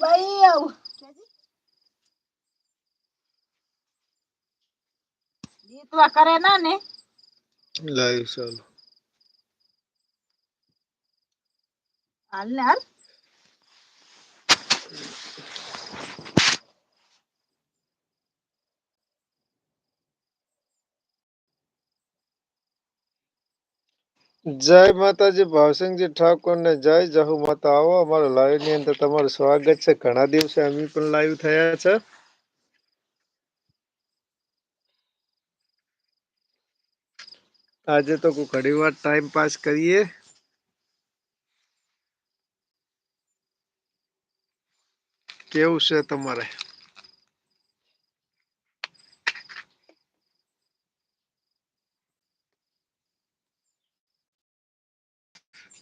ભાઈ આવું જીતવા કરે ના ને લાઈવ ચાલો હાલ ને હાલ જય માતાજી, ભાવસિંહજી ઠાકોર ને જય જહુ માતા. આવો અમારા લાઈવની અંદર તમારું સ્વાગત છે. ઘણા દિવસે અમે પણ લાઈવ થયા છે. આજે તો ઘણી વાર ટાઈમ પાસ કરીએ. કેવું છે તમારે?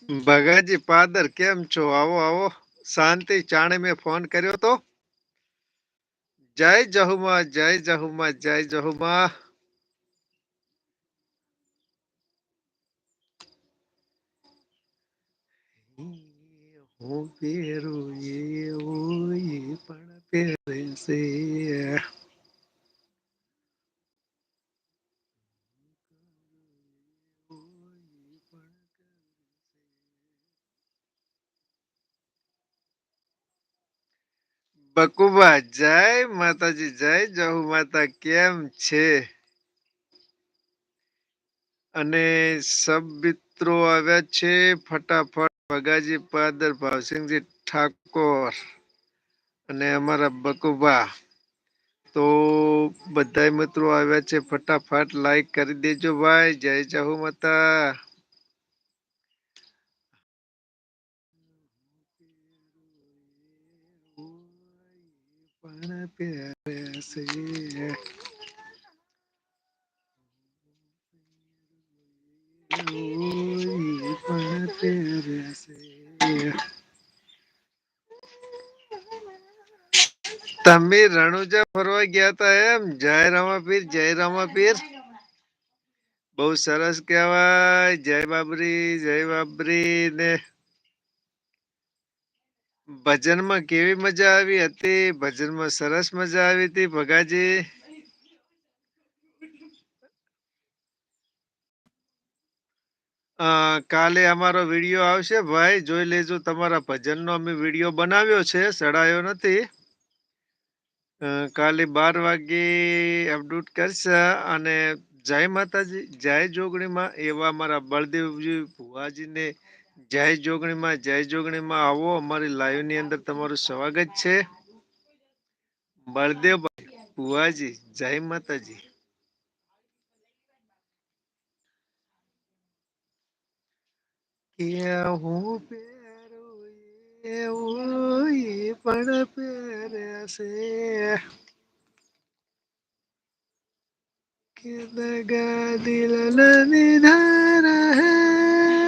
ભગાજી પાદર કેમ છો? આવો આવો. શાંતિ, ચાણે મેં ફોન કર્યો તો? જય જહુમા જય જહુમા જય જહુમા. હું પેરું એવું પણ પહેરશે. બકુબા જય માતાજી, જય જહુ માતા, કેમ છે? અને સબ મિત્રો આવ્યા છે ફટાફટ. ભગાજી, પાદર, ભાવસિંહજી, ઠાકોર અને અમારા બકુબા તો બધા મિત્રો આવ્યા છે ફટાફટ લાઈક કરી દેજો ભાઈ. જય જહુ માતા. પહેરે છે ઓય પણ પહેરે છે તમે રણુજા ફરવા ગયા તા એમ જય રામાપીર જય રામાપીર બહુ સરસ કહેવાય જય બાબરી જય બાબરી ને ભજનમાં કેવી મજા આવી હતી? ભજનમાં સરસ મજા આવી હતી, ભગાજી? કાલે અમારો વીડિયો આવશે. ભાઈ, જોઈ લેજો તમારા ભજનનો અમે વીડિયો બનાવ્યો છે, સડાયો નથી. કાલે બાર વાગે અપડૂટ કરશે અને જય માતાજી, જય જોગણીમાં એવા અમારા બળદેવજી ભુવાજીને જય જોગણીમાં જય જોગણીમાં આવો. અમારી લાઈવની અંદર તમારું સ્વાગત છે. બળદેવભાઈ ભુવાજી, જય માતાજી. ક્યાં હું પહેરું પણ પહેરશે. કે દગા દિલ નિધારા હૈ.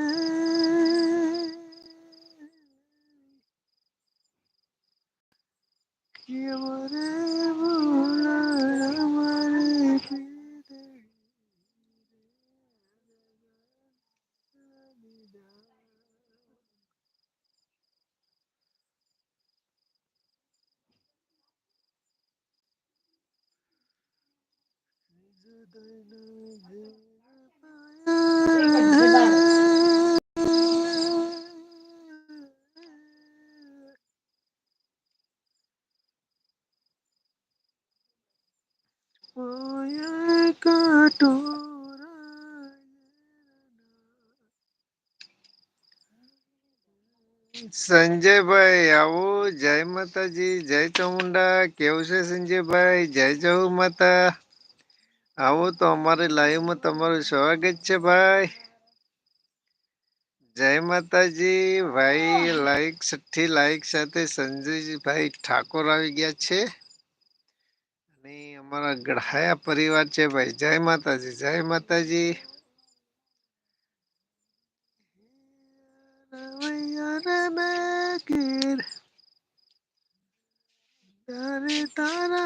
સંજયભાઈ આવો. જય માતાજી જય ચામુંડા. કેવું છે સંજયભાઈ? જય જય માતા. આવો તો અમારી લાઈવમાં તમારું સ્વાગત છે ભાઈ. જય માતાજી, ભાઈ લાઈક છઠ્ઠી લાઈક સાથે સંજયભાઈ ઠાકોર આવી ગયા છે. અને અમારા ગઢાયા પરિવાર છે ભાઈ. જય માતાજી જય માતાજી. તારે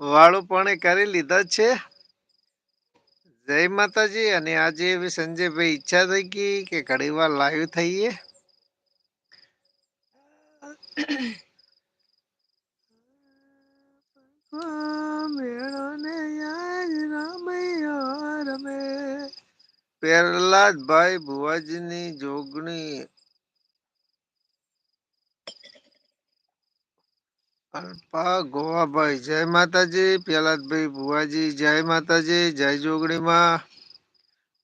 વાળું પણ કરી લીધા છે. જય માતાજી, અને આજે એવી સંજયભાઈ ઈચ્છા થઈ ગઈ કે ઘણી વાર લાઈવ થઈએ મેળો ને યાદ રામૈયો રમે પ્રહલાદભાઈ ભુવાજીની જોગણી અલ્પા ગોવાભાઈ. જય માતાજી. પ્રહલાદભાઈ ભુવાજી, જય માતાજી. જય જોગણીમાં.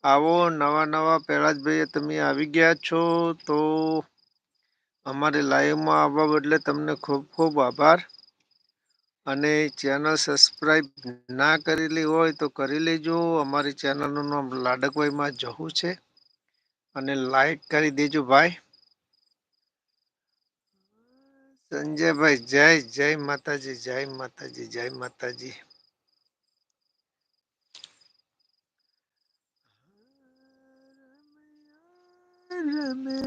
આવો નવા નવા પ્રહલાદભાઈ તમે આવી ગયા છો તો અમારી લાઈવમાં આવવા બદલે તમને ખૂબ ખૂબ આભાર. અને ચેનલ સબસ્ક્રાઈબ ના કરેલી હોય તો કરી લેજો. અમારી ચેનલનું નામ લાડકભાઈમાં જવું છે. અને લાઈક કરી દેજો ભાઈ. સંજયભાઈ, જય જય માતાજી જય માતાજી જય માતાજી. રમે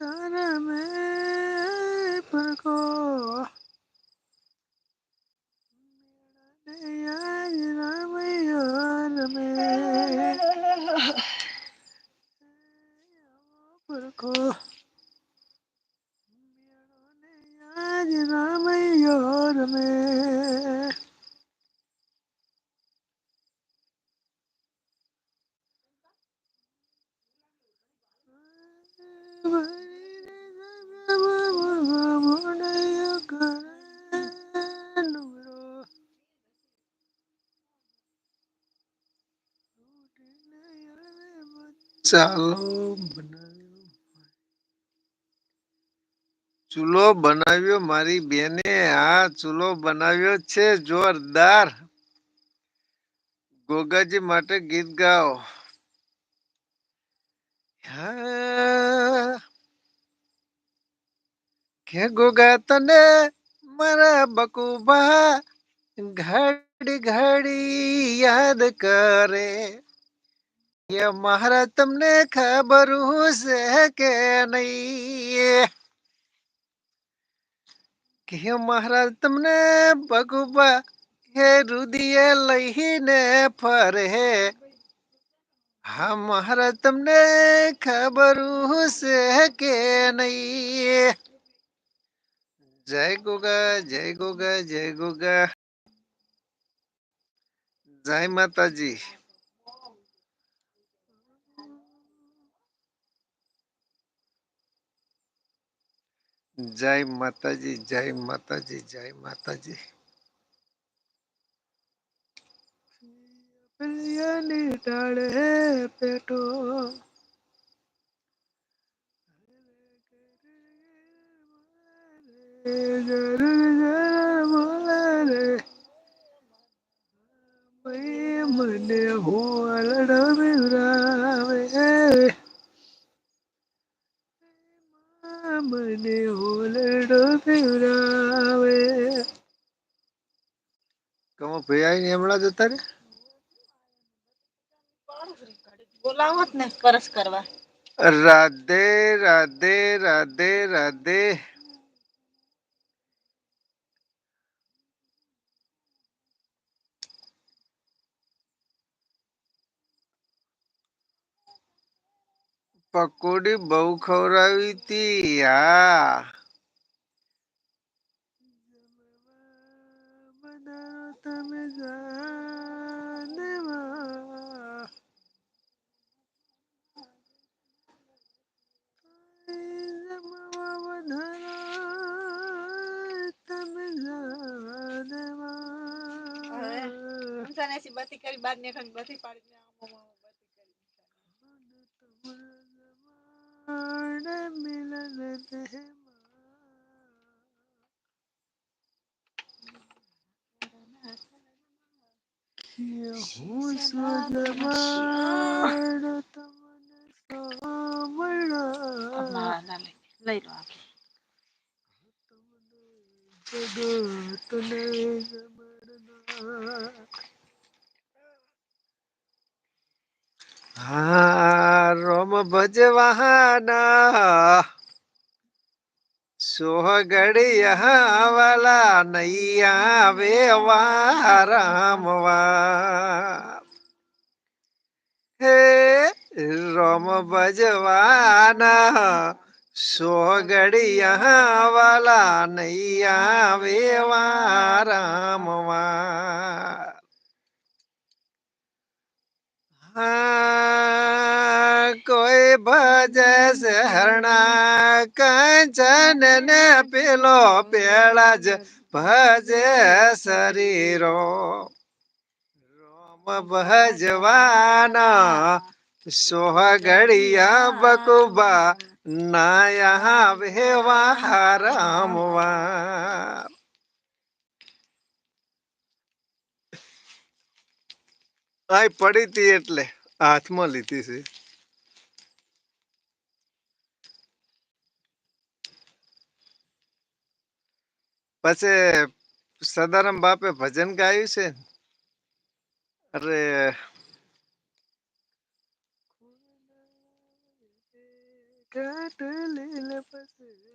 તારા મેં પડકો યાદ રામૈયો રમે પડકો યાદ રામૈયો રમે ચાલો બનાવ્યો, મારી બેને આ ચૂલો બનાવ્યો છે, જોરદાર. ગોગાજી માટે ગીત ગાઓ. કે ગોગા તને મારા બકુબા ઘડી ઘડી યાદ કરે? એ મહારાજ તમને ખબર છે કે નહીં? કે મહારાજ તમને બકુબા હે રુદિએ લઈને ફરે હા? મહારાજ તમને ખબર છે કે નહીં? જય ગોગા જય ગોગા જય ગોગા. જય માતાજી. જય માતાજી જય માતાજી જય માતાજી પિલિયાની ડાળે પેટો જરૂર જરા બોલે રે ભાઈ મને હું લડાવે મને ભાઈ હમણાં જતા રે બોલાવત ને કરસ કરવા. રાધે રાધે રાધે રાધે. પકોડી બહુ ખવડાવી હતી હા બધા તમે તમે જાનેવા કરી બાદ ને બધી પાડી સોહગડિયા વાલા નૈયા વેવા રામવા હે રમ ભજવાના સોગડિયા વાલા નૈયા વેવા રામવા હા કોઈ ભજે શરણા કંચન ને પેલો પેળા જ ભજે શરીરો. રોમ ભજવાના સોહગડિયા બકુબા નાયા વેવા રામવા આય પડી હતી એટલે. હાથમાં લીધી છે. પછી સદારામ બાપે ભજન ગાયું છે? અરે. કાટ લીલે પછી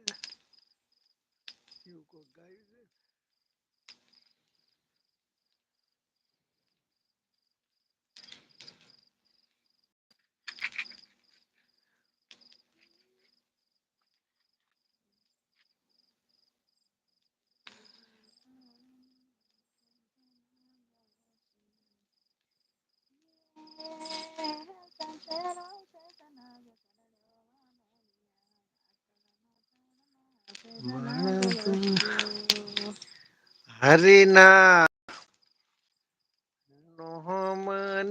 હરિના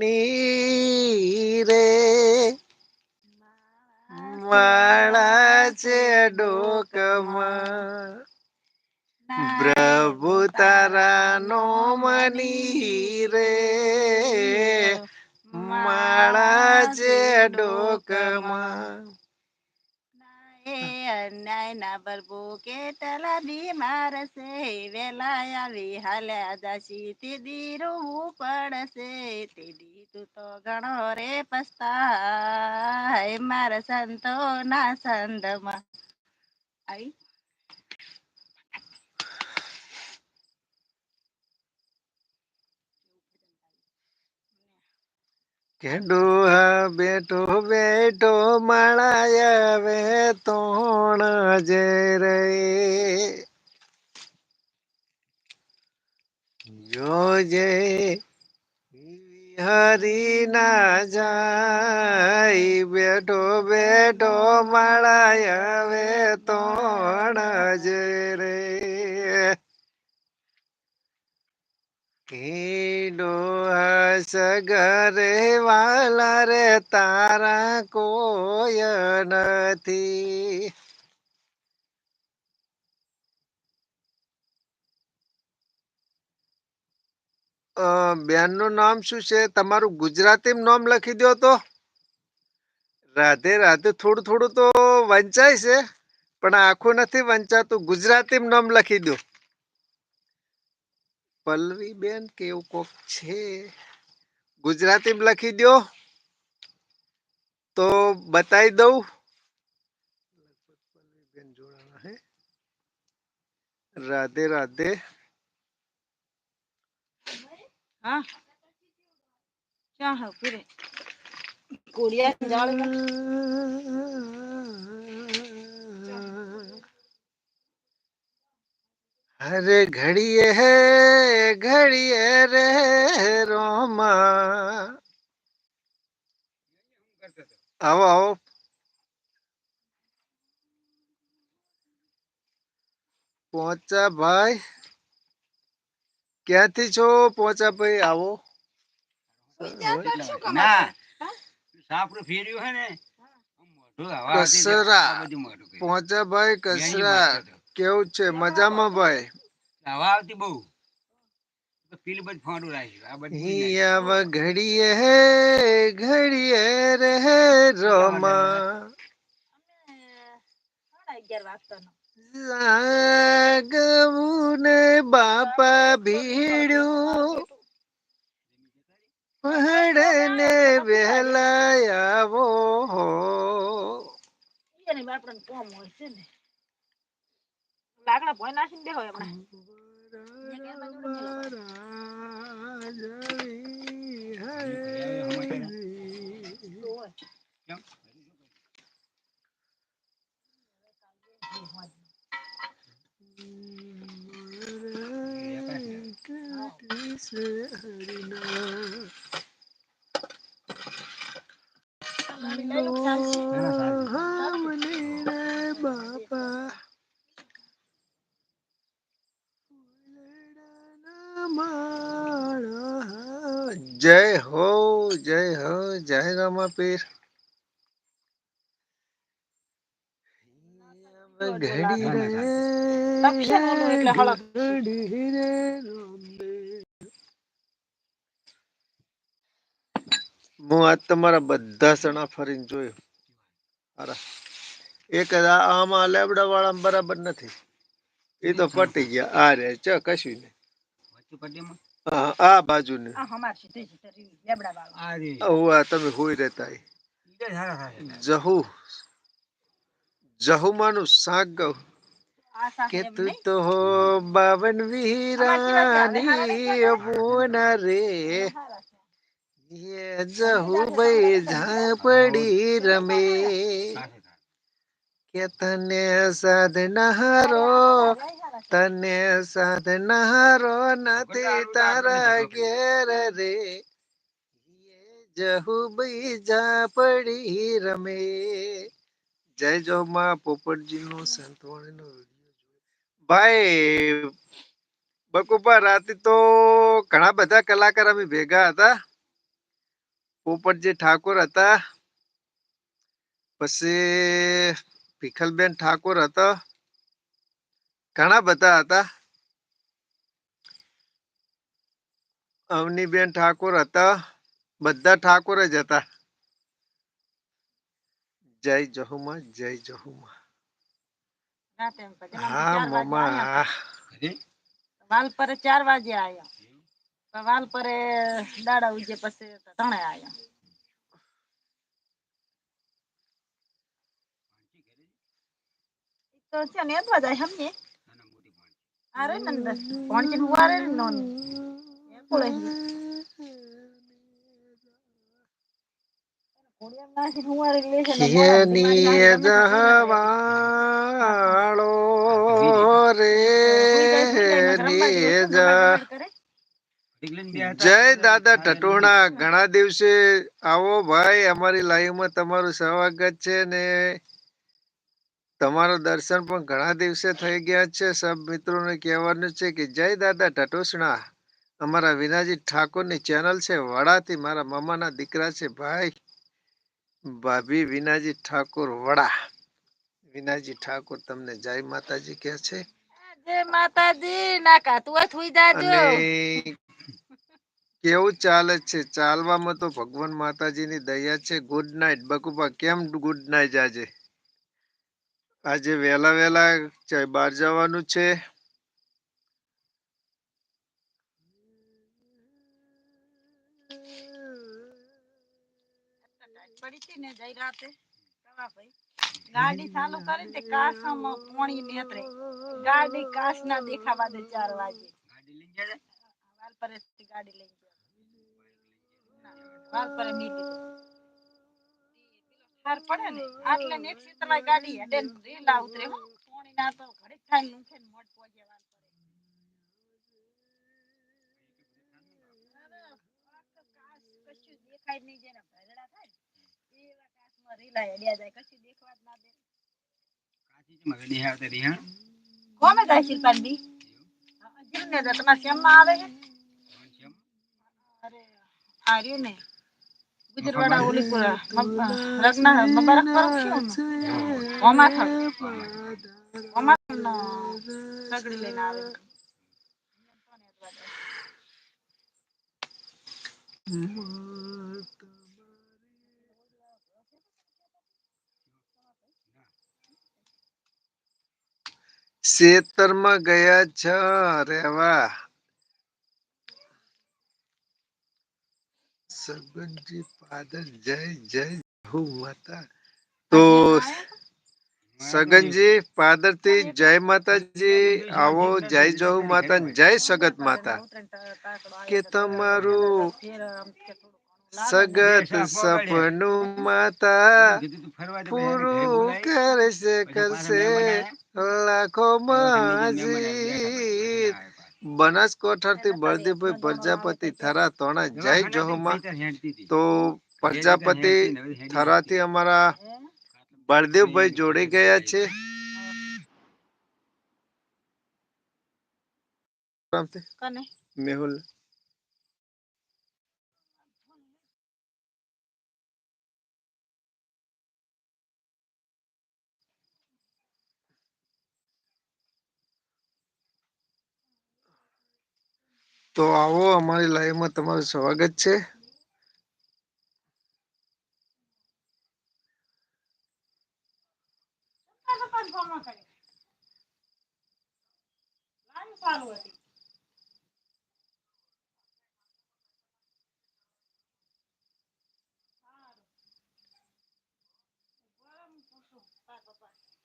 નોહમની રે માળા છે ડોકમાં પ્રભુ તારા નોમની છે વેલા આવી હાલ્યા દાસી તે દી રોવું પડશે તે દી તું તો ઘણો રે પસ્તાય. મારા સંતો ના સંદમાં આવી ડોહા બેઠો બેઠો માળાયા વે તોણ જે રે. જોજે હરી ના જાય, બેઠો બેઠો માળાયા હવે તોણ જે રે. કીડો સગરે વાલા રે, તારા કોય નથી. બેનનું નામ શું છે? તમારું ગુજરાતી નામ લખી દો તો. રાધે રાધે, થોડું થોડું તો વંચાય છે, પણ આખું નથી વંચાતું. ગુજરાતી નામ લખી દો પલ્લવી બેન કેવું કોક છે. ગુજરાતી લખી દો તો બતાવી દઉં. રાધે રાધે. હા? ક્યાં હા પૂરે કોડિયા જાળ અરે ઘડીએ હે ઘડીએ રે રોમા. આવો આવો. પહોંચા ભાઈ ક્યાંથી છો? પોચા ભાઈ આવો. ના. સાપડું ફેર્યું હે ને. આમ મોઢું કસરા પહોંચા ભાઈ કસરા. કેવું છે? મજામાં ભાઈ? હવા આવતી બહુ. ઘડીએ હે ઘડીએ રે રોમા. અગિયાર વાગતાનો. જાગવું ને બાપા ભીડું. પહાડે ને વહેલા આવો હો. બાપડાને કોમ હોય છે ને. લાકડા ભોય નાખીને બેહો હમણાં જય હો જય હો જય રામાપીર ઘડી રે હું આજ તમારા બધા સણા ફરીને જોયો. એક આમાં લેબડા વાળા બરાબર નથી. એ તો પટી ગયા. આ રે ચ કશું નહીં. આ આ બાજુ ને આ હમાર સીધે સીધે રીવી, લેબડા વાળો. આ રે. આ તમે હોય રહેતા જહુ. જહુમાનું શાક ગૌ. આ સાથે કે તું તો બાવન વીરાની અબુના રે યે જહુ ભાઈ ઝાપડી રમે કે તને સાધનહારો તને સાધનહારો નથી તારા ઘેર રે જહુ બઈ ઝાપડી રમે જય જો માં પોપટજીનું સંતવાણીનું ભાઈ, બકુપા, રાતે તો ઘણા બધા કલાકાર અમે ભેગા હતા. પોપટજી ઠાકોર હતા, પછી ભીખલબેન ઠાકોર હતા, ઘણા બધા હતા. અવનીબેન ઠાકોર હતા, બધા ઠાકોર જ હતા. જય જહુમા જય જહુમા રાતે એમ કહે, જમાને હા ચાર વાગે આયા. મમા અરે વાલ પરે ચાર વાગે આયા. તો વાલ પરે દાડા ઉજે પછી તો ત્રણે આયા. ઈ તો છે ને એદવા જાય સમજે નાના મોટી પાણી આ રે ને અંદર. ભણતી હુવા રે ને નોની. એ કોળે છે. ઘોડિયામાં નાખીને હુવારી લે છે ને મોડા કેની બીમારી નાખી ગમે તે જવાળો રે જાય, દાદા ટટોણા ઘણા દિવસે આવો ભાઈ અમારી લાઈવમાં તમારું સ્વાગત છે ને તમારું દર્શન પણ ઘણા દિવસે થઈ ગયા છે સબ મિત્રોને કહેવાનું છે કે જય દાદા ટટોસણા અમારા વિનાજી ઠાકોરની ચેનલ છે વડાથી મારા મામાના દીકરા છે ભાઈ ભાભી વિનાજી ઠાકોર વડા. વિનાજી ઠાકોર તમને જય માતાજી કહે છે? જય માતાજી ના કાતું હોય તો જાજો. અને કેવું ચાલે છે? ચાલવામાં તો ભગવાન માતાજીની દયા છે. ગુડ નાઇટ બકુપા કેમ ગુડ નાઇટ આજે? આજે વહેલા વહેલા ચ- બહાર જવાનું છે. હતી ને જઈ રાતે ગાડી ચાલુ કરીને તે કાસમાં પોણી નેતરે ગાડી કાસ ના દેખાવા દે ચાર વાગે. ગાડી લઈ જાય હતા? વાલ પર ગાડી લઈ જાય ના, વાલ પર મીલી હાર પડે ને આટલે ને એક શીતળાઈ ગાડી હેડે રીલા ઉતરે હો. પોણી ના તો ઘડીક થાય નુખે ને મોટ પોજે વાલ પર કશું દેખાય નહીં જેને ભરડા થાય ને એવા કાચમાં રેલા હેડ્યા જાય કશું દેખવા જ ના દે. કાચી છે મગજ નહીં આવતી રહી, કોમે જાય શિલ્પાનજી જીવને તો તમારા શ્યામમાં આવે છે? અરે આ ને. ગુજરવાડા ઓલી પર રગના બરફ બરફ શું ઓમાં થાળ સગડી લઈને આવે ખેતરમાં ગયા છ રેવા સગનજી પાદર જય જય હુ માતા તો સગનજી પાદરથી જય માતાજી આવો જય જહુ માતા ને જય સગત માતા કે તમારું સગત સપનું માતા પૂરું કરશે કરશે લાખો માજી બનાસકોઠા થી બળદેવભાઈ પ્રજાપતિ થરા તોણા જય જોહમાં. તો પ્રજાપતિ થરાથી અમારા બળદેવભાઈ જોડી ગયા છે. મેહુલ. તો આવો, અમારી લાઈવમાં તમારું સ્વાગત છે.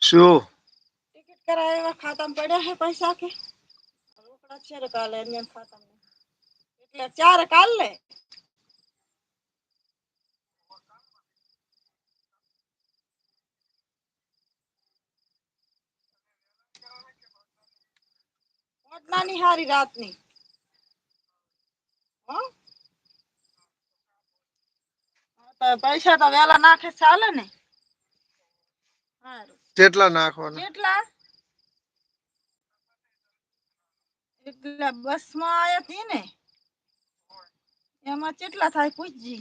શું? ટિકિટ કરાવ્યા ખાતામાં પડ્યા હે પૈસા કે? રોકડા છે કાલે એમ ખાતામાં. ચાર કાલ લે નાની હારી રાતની હો તો પૈસા તો વેલા નાખે ચાલે ને હારું કેટલા નાખવાના કેટલા એટલે બસમાં આયા હતી ને એમાં કેટલા થાય પૂછજી.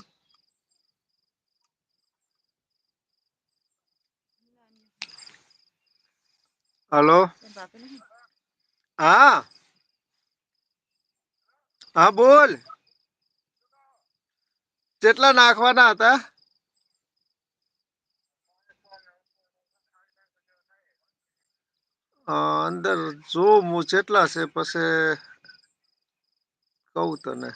હલો. હા. હા બોલ. કેટલા નાખવાના હતા? અંદર જોઉં હું કેટલા છે પછી કહું તને.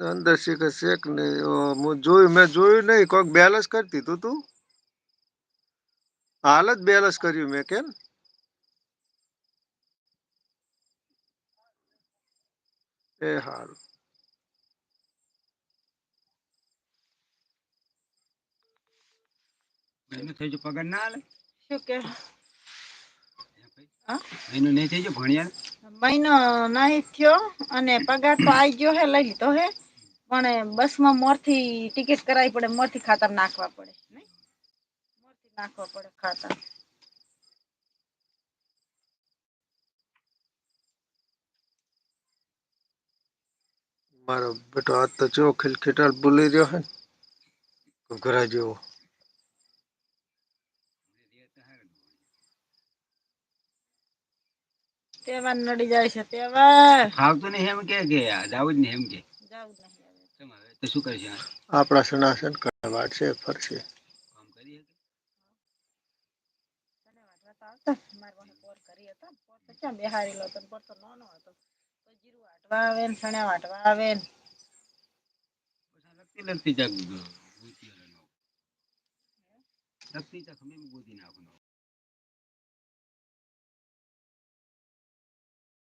અંદર શીખે શેખ નહીં? જોયું મેં જોયું નહીં. કોઈક બેલેન્સ કરતી તું તું? હાલ જ બેલેન્સ કર્યું મેં કેમ? એ હારું. થઈ ગયું પગાર ના આલે? શું કે? એનું નહીં થઈ ગયો ભણ્યા? મહિનો નહીં થયો અને પગાર તો આવી ગયો હે લઈ લીધો હે. પણ બસમાં મોરથી ટિકિટ કરાવી પડે મોરથી ખાતા નાખવા પડે મોરથી નાખવા પડે ખાતા મારો બેટો આ તો જો ખિલખિટાલ બોલી રહ્યો હે ઘરા જેવો તહેવાર નડી જાય છે તહેવાર. ફાવતું નહીં એમ કે કે જાવું જ નહીં એમ કે. જાવું જ નહીં. કેમ હવે તો શું કરશે આપણા સનાસન કરવા છે ફરશે. કામ તને વાટવા તો આવતા? મારા પોર હતા. પોર તો ક્યાં બેહારેલો હતો પોર તો નાનો હતો. તો જીરું વાટવા આવે ને સણ્યા વાટવા આવે ને. લગતી લગતી જાગ લગતી જાગ મેં ગોતી નાખો